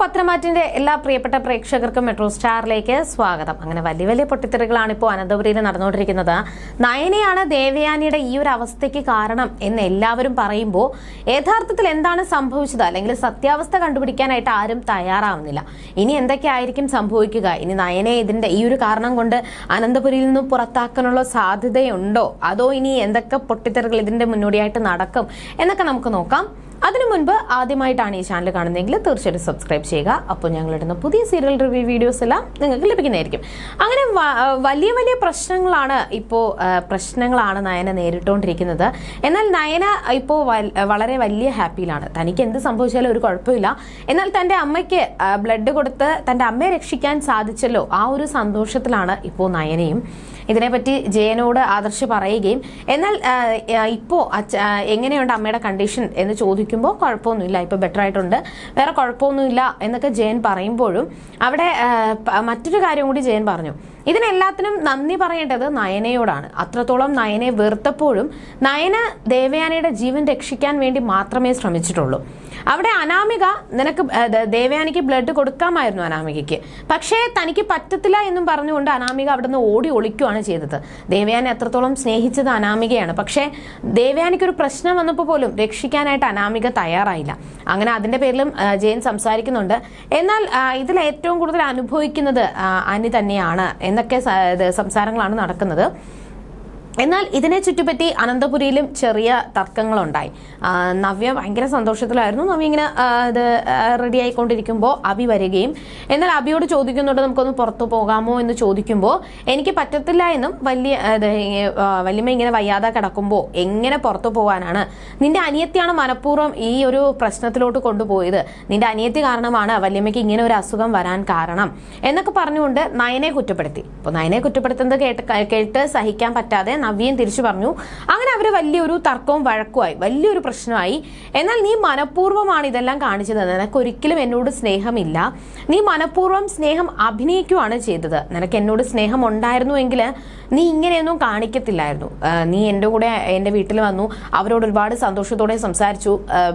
പത്രമാറ്റിന്റെ എല്ലാ പ്രിയപ്പെട്ട പ്രേക്ഷകർക്കും മെട്രോ സ്റ്റാറിലേക്ക് സ്വാഗതം. അങ്ങനെ വലിയ വലിയ പൊട്ടിത്തെറികളാണ് ഇപ്പോൾ അനന്തപുരിയിൽ നടന്നുകൊണ്ടിരിക്കുന്നത്. നയനയാണ് ദേവയാനിയുടെ ഈ ഒരു അവസ്ഥയ്ക്ക് കാരണം എന്ന് എല്ലാവരും പറയുമ്പോൾ യഥാർത്ഥത്തിൽ എന്താണ് സംഭവിച്ചത്? അല്ലെങ്കിൽ സത്യാവസ്ഥ കണ്ടുപിടിക്കാനായിട്ട് ആരും തയ്യാറാവുന്നില്ല. ഇനി എന്തൊക്കെയായിരിക്കും സംഭവിക്കുക? ഇനി നയനെ ഇതിന്റെ ഈ ഒരു കാരണം കൊണ്ട് അനന്തപുരിയിൽ നിന്ന് പുറത്താക്കാനുള്ള സാധ്യതയുണ്ടോ? അതോ ഇനി എന്തൊക്കെ പൊട്ടിത്തെറികൾ ഇതിന്റെ മുന്നോടിയായിട്ട് നടക്കും? എന്നൊക്കെ നമുക്ക് നോക്കാം. അതിനു മുൻപ് ആദ്യമായിട്ടാണ് ഈ ചാനൽ കാണുന്നതെങ്കിൽ തീർച്ചയായിട്ടും സബ്സ്ക്രൈബ് ചെയ്യുക. അപ്പോൾ ഞങ്ങളിടുന്ന പുതിയ സീരിയൽ റിവ്യൂ വീഡിയോസ് എല്ലാം നിങ്ങൾക്ക് ലഭിക്കുന്നതായിരിക്കും. അങ്ങനെ വലിയ വലിയ പ്രശ്നങ്ങളാണ് ഇപ്പോൾ പ്രശ്നങ്ങളാണ് നയന നേരിട്ടുകൊണ്ടിരിക്കുന്നത് എന്നാൽ നയന ഇപ്പോൾ വളരെ വലിയ ഹാപ്പിയിലാണ് തനിക്ക് എന്ത് സംഭവിച്ചാലും ഒരു കുഴപ്പമില്ല. എന്നാൽ തന്റെ അമ്മയ്ക്ക് ബ്ലഡ് കൊടുത്ത് തന്റെ അമ്മയെ രക്ഷിക്കാൻ സാധിച്ചല്ലോ ആ ഒരു സന്തോഷത്തിലാണ് ഇപ്പോൾ നയനയും. ഇതിനെപ്പറ്റി ജയനോട് ആദർശ് പറയുകയും എന്നാൽ ആ, ആ, ഇപ്പോ അച്ഛ ആ, എങ്ങനെയുണ്ട് അമ്മയുടെ കണ്ടീഷൻ എന്ന് ചോദിക്കുമ്പോൾ കുഴപ്പമൊന്നുമില്ല. ഇപ്പോൾ ബെറ്റർ ആയിട്ടുണ്ട്. വേറെ കുഴപ്പമൊന്നുമില്ല എന്നൊക്കെ ജയൻ പറയുമ്പോഴും അവിടെ മറ്റൊരു കാര്യം കൂടി ജയൻ പറഞ്ഞു. ഇതിനെല്ലാത്തിനും നന്ദി പറയേണ്ടത് നയനയോടാണ്. അത്രത്തോളം നയനെ വെറുത്തപ്പോഴും നയന ദേവയാനയുടെ ജീവൻ രക്ഷിക്കാൻ വേണ്ടി മാത്രമേ ശ്രമിച്ചിട്ടുള്ളൂ. അവിടെ അനാമിക നിനക്ക് ദേവയാനിക്ക് ബ്ലഡ് കൊടുക്കാമായിരുന്നു അനാമികയ്ക്ക്. പക്ഷേ തനിക്ക് പറ്റത്തില്ല എന്നും പറഞ്ഞുകൊണ്ട് അനാമിക അവിടുന്ന് ഓടി ഒളിക്കുകയാണ് ചെയ്തത്. ദേവയാനെ അത്രത്തോളം സ്നേഹിച്ചത് അനാമികയാണ്. പക്ഷേ ദേവയാനിക്ക് ഒരു പ്രശ്നം വന്നപ്പോൾ പോലും രക്ഷിക്കാനായിട്ട് അനാമിക തയ്യാറായില്ല. അങ്ങനെ അതിന്റെ പേരിലും ജയൻ സംസാരിക്കുന്നുണ്ട്. എന്നാൽ ഇതിൽ ഏറ്റവും കൂടുതൽ അനുഭവിക്കുന്നത് അനി തന്നെയാണ് എന്നൊക്കെ സംസാരങ്ങളാണ് നടക്കുന്നത്. എന്നാൽ ഇതിനെ ചുറ്റിപ്പറ്റി അനന്തപുരിയിലും ചെറിയ തർക്കങ്ങളുണ്ടായി. നവ്യ ഭയങ്കര സന്തോഷത്തിലായിരുന്നു. നവ്യ ഇങ്ങനെ ഇത് റെഡി ആയിക്കൊണ്ടിരിക്കുമ്പോൾ അബി വരികയും എന്നാൽ അബിയോട് ചോദിക്കുന്നുണ്ട് നമുക്കൊന്ന് പുറത്തു പോകാമോ? എന്ന് ചോദിക്കുമ്പോൾ എനിക്ക് പറ്റത്തില്ല എന്നും വലിയ വല്യമ്മ ഇങ്ങനെ വയ്യാതെ കിടക്കുമ്പോൾ എങ്ങനെ പുറത്തു പോകാനാണ്? നിന്റെ അനിയത്തിയാണ് മനഃപൂർവം ഈ ഒരു പ്രശ്നത്തിലോട്ട് കൊണ്ടുപോയത്. നിന്റെ അനിയത്തി കാരണമാണ് വല്യമ്മയ്ക്ക് ഇങ്ങനെ ഒരു അസുഖം വരാൻ കാരണം. എന്നൊക്കെ പറഞ്ഞുകൊണ്ട് നയനെ കുറ്റപ്പെടുത്തി. അപ്പോൾ നയനെ കുറ്റപ്പെടുത്തുന്നത് കേട്ട് കേട്ട് സഹിക്കാൻ പറ്റാതെ നവ്യയും തിരിച്ചു പറഞ്ഞു. അങ്ങനെ അവർ വലിയൊരു തർക്കവും വഴക്കുമായി വലിയൊരു പ്രശ്നമായി. എന്നാൽ നീ മനഃപൂർവമാണ് ഇതെല്ലാം കാണിച്ചത്. നിനക്ക് ഒരിക്കലും എന്നോട് സ്നേഹമില്ല. നീ മനഃപൂർവം സ്നേഹം അഭിനയിക്കുവാണ് ചെയ്തത്. നിനക്ക് എന്നോട് സ്നേഹം ഉണ്ടായിരുന്നുവെങ്കിൽ നീ ഇങ്ങനെയൊന്നും കാണിക്കത്തില്ലായിരുന്നു. നീ എന്റെ കൂടെ എന്റെ വീട്ടിൽ വന്നു അവരോട് ഒരുപാട് സന്തോഷത്തോടെ സംസാരിച്ചു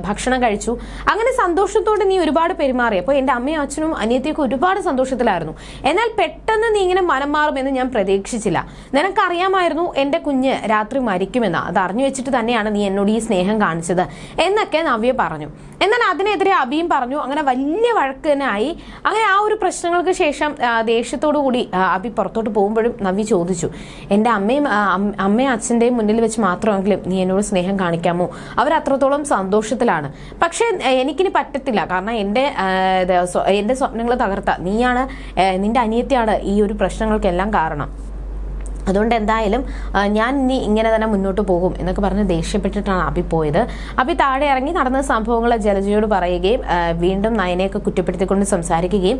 ഭക്ഷണം കഴിച്ചു. അങ്ങനെ സന്തോഷത്തോടെ നീ ഒരുപാട് പെരുമാറി. അപ്പോൾ എന്റെ അമ്മയും അച്ഛനും അനിയത്തിയൊക്കെ ഒരുപാട് സന്തോഷത്തിലായിരുന്നു. എന്നാൽ പെട്ടെന്ന് നീ ഇങ്ങനെ മനം മാറുമെന്ന് ഞാൻ പ്രതീക്ഷിച്ചില്ല. നിനക്കറിയാമായിരുന്നു എന്റെ കുഞ്ഞ് രാത്രി മരിക്കുമെന്ന്. അത് അറിഞ്ഞു വെച്ചിട്ട് തന്നെയാണ് നീ എന്നോട് ഈ സ്നേഹം കാണിച്ചത് എന്നൊക്കെ നവ്യ പറഞ്ഞു. എന്നാൽ അതിനെതിരെ അബിയും പറഞ്ഞു അങ്ങനെ വലിയ വഴക്ക് തന്നെ ആയി. അങ്ങനെ ആ ഒരു പ്രശ്നങ്ങൾക്ക് ശേഷം ദേഷ്യത്തോടു കൂടി അബി പുറത്തോട്ട് പോകുമ്പോഴും നവ്യ ചോദിച്ചു എന്റെ അമ്മയും അമ്മയും അച്ഛന്റെയും മുന്നിൽ വെച്ച് മാത്രമെങ്കിലും നീ എന്നോട് സ്നേഹം കാണിക്കാമോ? അവർ അത്രത്തോളം സന്തോഷത്തിലാണ്. പക്ഷേ എനിക്കിനി പറ്റത്തില്ല. കാരണം എന്റെ എന്റെ സ്വപ്നങ്ങൾ തകർത്ത. നീയാണ് നിന്റെ അനിയത്തിയാണ് ഈ ഒരു പ്രശ്നങ്ങൾക്കെല്ലാം കാരണം. അതുകൊണ്ട് എന്തായാലും ഞാൻ ഇനി ഇങ്ങനെ തന്നെ മുന്നോട്ട് പോകും എന്നൊക്കെ പറഞ്ഞ് ദേഷ്യപ്പെട്ടിട്ടാണ് അബി പോയത്. അബി താഴെ ഇറങ്ങി നടന്ന സംഭവങ്ങൾ ജലജയോട് പറയുകയും വീണ്ടും നയനെയൊക്കെ കുറ്റപ്പെടുത്തിക്കൊണ്ട് സംസാരിക്കുകയും.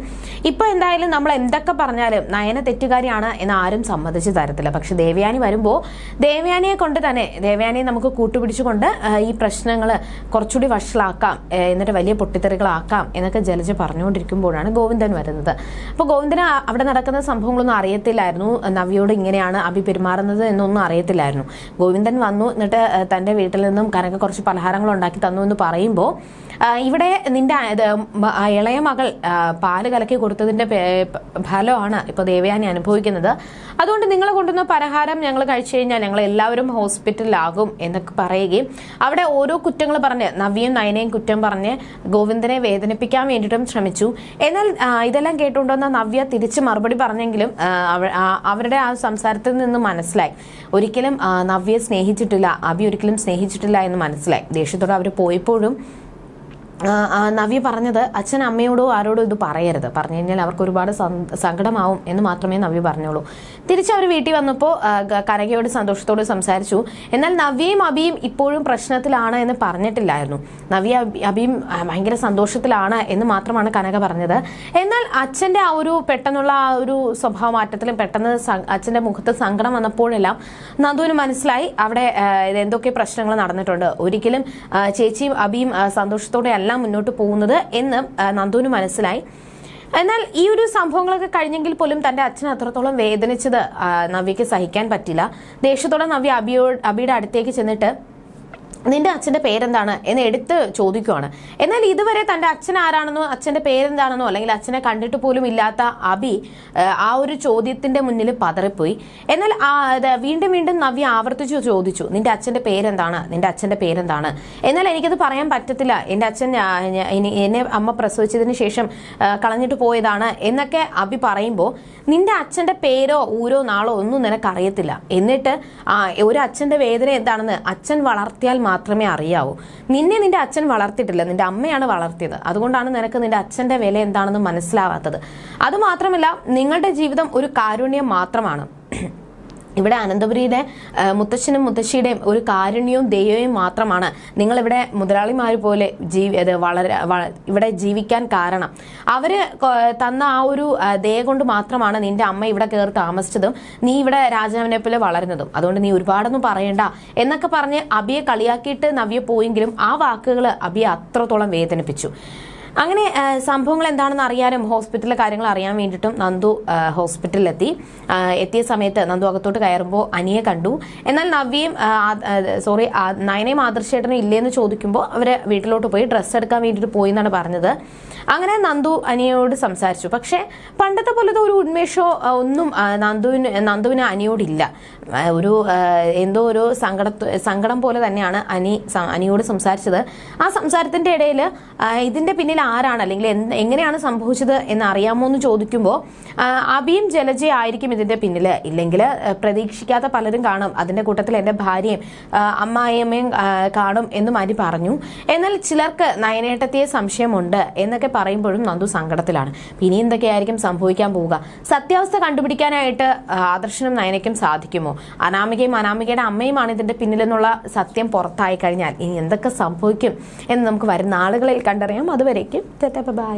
ഇപ്പോൾ എന്തായാലും നമ്മൾ എന്തൊക്കെ പറഞ്ഞാലും നയന തെറ്റുകാരിയാണ് എന്ന് ആരും സമ്മതിച്ച് തരത്തില്ല. പക്ഷെ ദേവയാനി വരുമ്പോൾ ദേവയാനിയെ കൊണ്ട് തന്നെ ദേവയാനിയെ നമുക്ക് കൂട്ടുപിടിച്ചുകൊണ്ട് ഈ പ്രശ്നങ്ങൾ കുറച്ചുകൂടി വഷളാക്കാം എന്നിട്ട് വലിയ പൊട്ടിത്തെറികളാക്കാം എന്നൊക്കെ ജലജ പറഞ്ഞുകൊണ്ടിരിക്കുമ്പോഴാണ് ഗോവിന്ദൻ വരുന്നത്. അപ്പോൾ ഗോവിന്ദന് അവിടെ നടക്കുന്ന സംഭവങ്ങളൊന്നും അറിയത്തില്ലായിരുന്നു. നവ്യോട് ഇങ്ങനെയാണ് അഭി പെരുമാറുന്നത് എന്നൊന്നും അറിയത്തില്ലായിരുന്നു. ഗോവിന്ദൻ വന്നു എന്നിട്ട് തന്റെ വീട്ടിൽ നിന്നും കനക കുറച്ച് പലഹാരങ്ങൾ ഉണ്ടാക്കി തന്നു എന്ന് പറയുമ്പോൾ ഇവിടെ നിന്റെ ഇളയ മകൾ പാൽ കലക്കി കൊടുത്തതിന്റെ ഫലമാണ് ഇപ്പോൾ ദേവയാനി അനുഭവിക്കുന്നത്. അതുകൊണ്ട് നിങ്ങൾ കൊണ്ടുവന്ന പലഹാരം ഞങ്ങൾ കഴിച്ചു കഴിഞ്ഞാൽ ഞങ്ങൾ എല്ലാവരും ഹോസ്പിറ്റലിലാകും എന്നൊക്കെ പറയുകയും അവിടെ ഓരോ കുറ്റങ്ങൾ പറഞ്ഞ് നവ്യയും നയനയും കുറ്റം പറഞ്ഞ് ഗോവിന്ദനെ വേദനിപ്പിക്കാൻ വേണ്ടിയിട്ടും ശ്രമിച്ചു. എന്നാൽ ഇതെല്ലാം കേട്ടുകൊണ്ടുവന്ന നവ്യ തിരിച്ച് മറുപടി പറഞ്ഞെങ്കിലും അവരുടെ ആ സംസാരത്തിൽ നിന്ന് മനസ്സിലായി. ഒരിക്കലും നവ്യെ സ്നേഹിച്ചിട്ടില്ല അബി ഒരിക്കലും സ്നേഹിച്ചിട്ടില്ല എന്ന് മനസ്സിലായി. ദേഷ്യത്തോടെ അവർ പോയപ്പോഴും നവ്യ പറഞ്ഞത് അച്ഛൻ അമ്മയോടോ ആരോടോ ഇത് പറയരുത്. പറഞ്ഞു കഴിഞ്ഞാൽ അവർക്ക് ഒരുപാട് സങ്കടമാവും എന്ന് മാത്രമേ നവ്യ പറഞ്ഞോളൂ. തിരിച്ച് അവർ വീട്ടിൽ വന്നപ്പോൾ കനകയോട് സന്തോഷത്തോട് സംസാരിച്ചു. എന്നാൽ നവ്യയും അബിയും ഇപ്പോഴും പ്രശ്നത്തിലാണ് എന്ന് പറഞ്ഞിട്ടില്ലായിരുന്നു. നവ്യ അബിയും ഭയങ്കര സന്തോഷത്തിലാണ് എന്ന് മാത്രമാണ് കനക പറഞ്ഞത്. എന്നാൽ അച്ഛന്റെ ആ ഒരു പെട്ടെന്നുള്ള ആ ഒരു സ്വഭാവ മാറ്റത്തിലും പെട്ടെന്ന് അച്ഛന്റെ മുഖത്ത് സങ്കടം വന്നപ്പോഴെല്ലാം നന്ദുവിന് മനസ്സിലായി അവിടെ എന്തൊക്കെ പ്രശ്നങ്ങൾ നടന്നിട്ടുണ്ട്. ഒരിക്കലും ചേച്ചിയും അബിയും സന്തോഷത്തോടെ അല്ല മുന്നോട്ട് പോകുന്നത് എന്ന് നന്ദുവിന് മനസ്സിലായി. എന്നാൽ ഈ ഒരു സംഭവങ്ങളൊക്കെ കഴിഞ്ഞെങ്കിൽ പോലും തന്റെ അച്ഛൻ അത്രത്തോളം വേദനിച്ചത് നവ്യക്ക് സഹിക്കാൻ പറ്റില്ല. ദേഷ്യത്തോടെ നവ്യ അബിയോ അബിയുടെ അടുത്തേക്ക് ചെന്നിട്ട് നിന്റെ അച്ഛന്റെ പേരെന്താണ് എന്ന് എടുത്ത് ചോദിക്കുവാണ്. എന്നാൽ ഇതുവരെ തന്റെ അച്ഛൻ ആരാണെന്നോ അച്ഛന്റെ പേരെന്താണെന്നോ അല്ലെങ്കിൽ അച്ഛനെ കണ്ടിട്ട് പോലും ഇല്ലാത്ത അബി ആ ഒരു ചോദ്യത്തിന്റെ മുന്നിൽ പതറിപ്പോയി. എന്നാൽ വീണ്ടും വീണ്ടും നവ്യ ആവർത്തിച്ചു ചോദിച്ചു നിന്റെ അച്ഛന്റെ പേരെന്താണ്? നിന്റെ അച്ഛന്റെ പേരെന്താണ്? എന്നാൽ എനിക്കത് പറയാൻ പറ്റത്തില്ല. എന്റെ അച്ഛൻ എന്നെ അമ്മ പ്രസവിച്ചതിന് ശേഷം കളഞ്ഞിട്ട് പോയതാണ് എന്നൊക്കെ അബി പറയുമ്പോൾ നിന്റെ അച്ഛന്റെ പേരോ ഊരോ നാളോ ഒന്നും നിനക്കറിയത്തില്ല. എന്നിട്ട് ഒരു അച്ഛന്റെ വേദന എന്താണെന്ന് അച്ഛൻ വളർത്തിയാൽ മാത്രമേ അറിയാവൂ. നിന്നെ നിന്റെ അച്ഛൻ വളർത്തിയിട്ടില്ല. നിന്റെ അമ്മയാണ് വളർത്തിയത്. അതുകൊണ്ടാണ് നിനക്ക് നിന്റെ അച്ഛന്റെ വില എന്താണെന്ന് മനസ്സിലാവാത്തത്. അതുമാത്രമല്ല നിങ്ങളുടെ ജീവിതം ഒരു കാരുണ്യം മാത്രമാണ്. ഇവിടെ അനന്തപുരിയുടെ മുത്തശ്ശനും മുത്തശ്ശിയുടെയും ഒരു കാരുണ്യവും ദയവും മാത്രമാണ്. നിങ്ങളിവിടെ മുതലാളിമാർ പോലെ ജീവി അത് വളരെ ഇവിടെ ജീവിക്കാൻ കാരണം. അവർ തന്ന ആ ഒരു ദയ കൊണ്ട് മാത്രമാണ് നിന്റെ അമ്മ ഇവിടെ കയറി താമസിച്ചതും നീ ഇവിടെ രാജാവിനെ പോലെ വളരുന്നതും. അതുകൊണ്ട് നീ ഒരുപാടൊന്നും പറയണ്ട എന്നൊക്കെ പറഞ്ഞ് അബിയെ കളിയാക്കിയിട്ട് നവ്യ പോയെങ്കിലും ആ വാക്കുകൾ അബിയെ അത്രത്തോളം വേദനിപ്പിച്ചു. അങ്ങനെ സംഭവങ്ങൾ എന്താണെന്ന് അറിയാനും ഹോസ്പിറ്റലിലെ കാര്യങ്ങൾ അറിയാൻ വേണ്ടിയിട്ടും നന്ദു ഹോസ്പിറ്റലിലെത്തി. എത്തിയ സമയത്ത് നന്ദു അകത്തോട്ട് കയറുമ്പോൾ അനിയെ കണ്ടു. എന്നാൽ നവ്യയും സോറി നയനയും ആദർശേട്ടനും ഇല്ലേന്ന് ചോദിക്കുമ്പോൾ അവരെ വീട്ടിലോട്ട് പോയി ഡ്രസ്സ് എടുക്കാൻ വേണ്ടിയിട്ട് പോയി എന്നാണ് പറഞ്ഞത്. അങ്ങനെ നന്ദു അനിയോട് സംസാരിച്ചു. പക്ഷേ പണ്ടത്തെ പോലത്തെ ഒരു ഉന്മേഷോ ഒന്നും നന്ദുവിന് നന്ദുവിന് അനിയോടില്ല. ഒരു എന്തോ ഒരു സങ്കട സങ്കടം പോലെ തന്നെയാണ് അനി അനിയോട് സംസാരിച്ചത്. ആ സംസാരത്തിന്റെ ഇടയിൽ ഇതിന്റെ പിന്നിൽ ആരാണ് അല്ലെങ്കിൽ എങ്ങനെയാണ് സംഭവിച്ചത് എന്ന് അറിയാമോ എന്ന് ചോദിക്കുമ്പോൾ അബിയും ജലജയും ആയിരിക്കും ഇതിന്റെ പിന്നിൽ ഇല്ലെങ്കിൽ പ്രതീക്ഷിക്കാത്ത പലരും കാണും. അതിന്റെ കൂട്ടത്തിൽ എന്റെ ഭാര്യയും അമ്മായിയമ്മയും കാണും എന്നും അരി പറഞ്ഞു. എന്നാൽ ചിലർക്ക് നയനേട്ടത്തിയെ സംശയമുണ്ട് എന്നൊക്കെ പറയുമ്പോഴും നന്ദു സങ്കടത്തിലാണ്. ഇനി എന്തൊക്കെയായിരിക്കും സംഭവിക്കാൻ പോവുക? സത്യാവസ്ഥ കണ്ടുപിടിക്കാനായിട്ട് ആദർശനും നയനയ്ക്കും സാധിക്കുമോ? അനാമികയും അനാമികയുടെ അമ്മയുമാണ് ഇതിന്റെ പിന്നിലെന്നുള്ള സത്യം പുറത്തായി കഴിഞ്ഞാൽ ഇനി എന്തൊക്കെ സംഭവിക്കും എന്ന് നമുക്ക് വരുന്ന ആളുകളിൽ കണ്ടറിയാം. അതുവരേക്കും ബൈ.